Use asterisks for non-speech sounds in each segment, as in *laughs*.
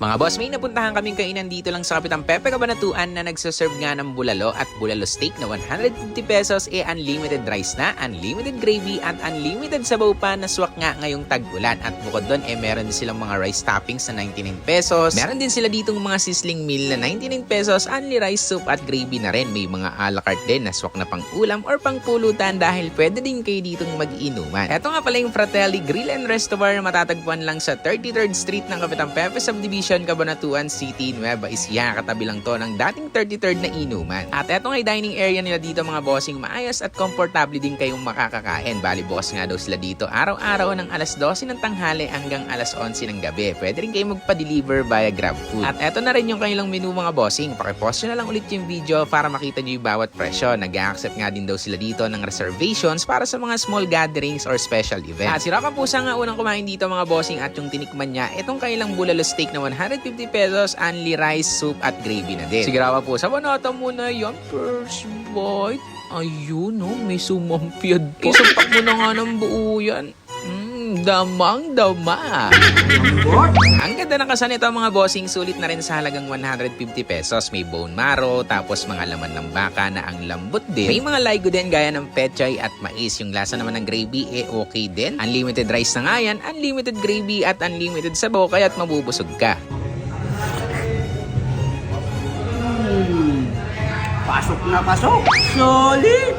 Mga boss, may napuntahan kaming kainan dito lang sa Kapitan Pepe Cabanatuan na nagsaserve nga ng bulalo at bulalo steak na 150 pesos e unlimited rice na, unlimited gravy at unlimited sabaw pa na swak nga ngayong tag-ulan. At bukod doon, eh meron din silang mga rice toppings na 99 pesos. Meron din sila ditong mga sizzling meal na 99 pesos, only rice soup at gravy na rin. May mga a la carte din na swak na pang ulam or pang pulutan dahil pwede din kayo ditong mag-inuman. Ito nga pala yung Fratelli Grill and na matatagpuan lang sa 33rd Street ng Kapitan Pepe Subdivision, Cabanatuan City, Nueva Ecija. Katabi lang to ng dating 33rd na inuman. At eto nga dining area nila dito mga bossing maayos at komportable din kayong makakakain. Bali bukas nga daw sila dito araw-araw ng alas 12 ng tanghali hanggang alas 11 ng gabi. Pwede rin kayo magpa-deliver via GrabFood. At eto na rin yung kanilang menu mga bossing. Pakipost nyo na lang ulit yung video para makita nyo yung bawat presyo. Nag-accept nga din daw sila dito ng reservations para sa mga small gatherings or special events. At si Rafa Pusa nga unang kumain dito mga bossing at yung tinikman niya, itong kailang bulalo steak na 150 pesos, only rice, soup at gravy na din. Sige Rafa Pusa, banata muna yan, first bite. Ayun, no, may sumampiyad pa. Isumpak *laughs* mo na nga ng buo yan. Mm, damang dama. Ang ganda ng kasan nito mga bossing, sulit na rin sa halagang 150 pesos. May bone marrow, tapos mga laman ng baka na ang lambot din. May mga ligo din gaya ng pechay at mais. Yung lasa naman ng gravy, eh okay din. Unlimited rice na nga yan, unlimited gravy at unlimited sabaw, kaya't mabubusog ka. Pasok na pasok. Solid.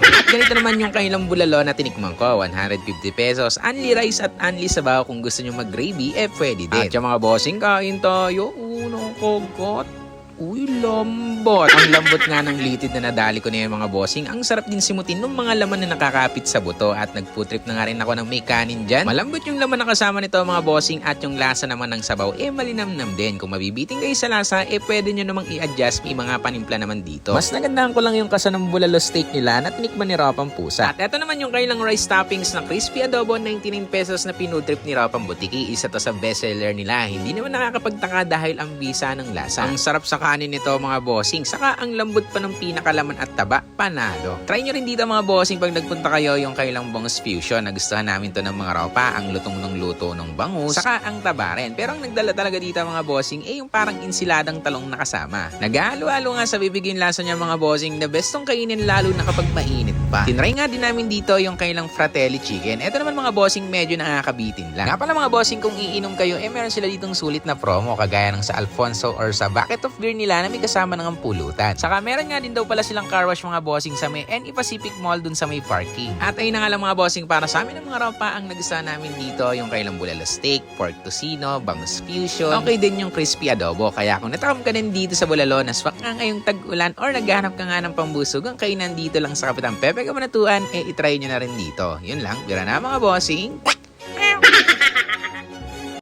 Ganito naman yung kanilang bulalo na tinikman ko, 150 pesos. Only rice at only sabaw kung gusto nyo mag-gravy, eh pwede din. At yung mga bossing, kain tayo. Unang kogot. Uy, lambot. Ang lambot nga ng litid na nadali ko na yung mga bossing. Ang sarap din simutin ng mga laman na nakakapit sa buto. At nagputrip na nga rin ako ng may kanin dyan. Malambot yung laman na kasama nito mga bossing. At yung lasa naman ng sabaw, eh malinamnam din. Kung mabibiting kayo sa lasa, eh pwede nyo namang i-adjust. May mga panimpla naman dito. Mas nagandahan ko lang yung kasa ng bulalo steak nila na tinikman ni Rapang Pusa. At eto naman yung kailang rice toppings na crispy adobo 99 pesos na pinutrip ni Rapang Butiki. Isa to sa bestseller nila. Hindi naman nakakapagtaka dahil ang bisa ng lasa. Ang sarap sa kanin nito mga bossing. Saka ang lambot pa ng pinakalaman at taba, panalo. Try nyo rin dito mga bossing pag nagpunta kayo yung kailang Bongs Fusion. Nagustuhan namin to ng mga ropa. Ang lutong ng luto ng bangus. Saka ang taba rin. Pero ang nagdala talaga dito mga bossing eh yung parang insiladang talong na kasama. Nag-halo-halo nga sa bibig yung lasa niya mga bossing. The best tong kainin lalo na kapag mainit pa. Tinry nga din namin dito yung kailang fratelli chicken. Ito naman mga bossing medyo nakakabitin lang. Nga pala mga bossing kung iinom kayo eh meron sila ditong sulit na promo kagaya ng sa Alfonso or sa Bucket of Beer nila na may kasama ng pulutan. Saka meron nga din daw pala silang car wash mga bossing sa may NE Pacific Mall dun sa may parking. At ayun na nga lang mga bossing para sa amin ng mga ropa ang nagustuhan namin dito yung kailang bulalo steak, pork tocino, bangus fusion. Okay din yung crispy adobo. Kaya kung natakam ka din dito sa bulalo na swak nga ngayong tag-ulan or naghahanap ka nga ng pambusog ang kainan dito lang sa Kapitan Pepe Kamanatuan, eh itry nyo na rin dito. Yun lang, bira na mga bossing.